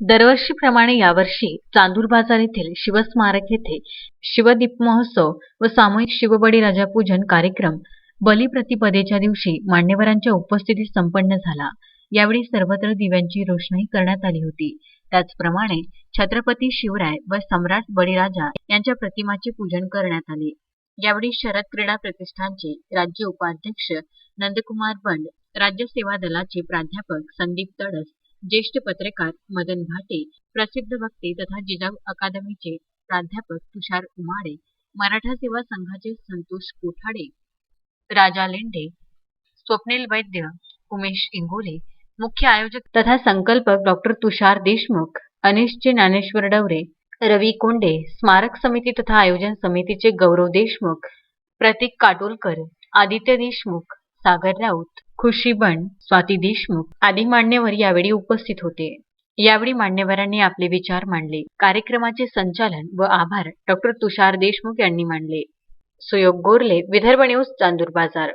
दरवर्षीप्रमाणे यावर्षी चांदूर बाजार येथील शिवस्मारक येथे शिवदीप महोत्सव व सामूहिक शिवबळीराजा पूजन कार्यक्रम बलिप्रतिपदेच्या दिवशी मान्यवरांच्या उपस्थितीत संपन्न झाला. यावेळी सर्वत्र दिव्यांची रोषणाई करण्यात आली होती. त्याचप्रमाणे छत्रपती शिवराय व सम्राट बळीराजा यांच्या प्रतिमाचे पूजन करण्यात आले. यावेळी शरद क्रीडा प्रतिष्ठानचे राज्य उपाध्यक्ष नंदकुमार बंड राज्य सेवा दलाचे प्राध्यापक संदीप तडस ज्येष्ठ पत्रकार मदन भाटे प्रसिद्ध वक्ते तथा जिजाऊ अकादमीचे प्राध्यापक तुषार उमाडे मराठा सेवा संघाचे संतोष कोठाडे राजा लेंडे स्वप्नील वैद्य उमेश इंगोले मुख्य आयोजक तथा संकल्पक डॉक्टर तुषार देशमुख अनिशचे ज्ञानेश्वर डवरे रवी कोंडे स्मारक समिती तथा आयोजन समितीचे गौरव देशमुख प्रतीक काटोलकर आदित्य देशमुख सागर राऊत खुशीबन स्वाती देशमुख आदी मान्यवर यावेळी उपस्थित होते. यावेळी मान्यवरांनी आपले विचार मांडले. कार्यक्रमाचे संचालन व आभार डॉक्टर तुषार देशमुख यांनी मांडले. सुयोग गोरले विदर्भ न्यूज चांदूर बाजार.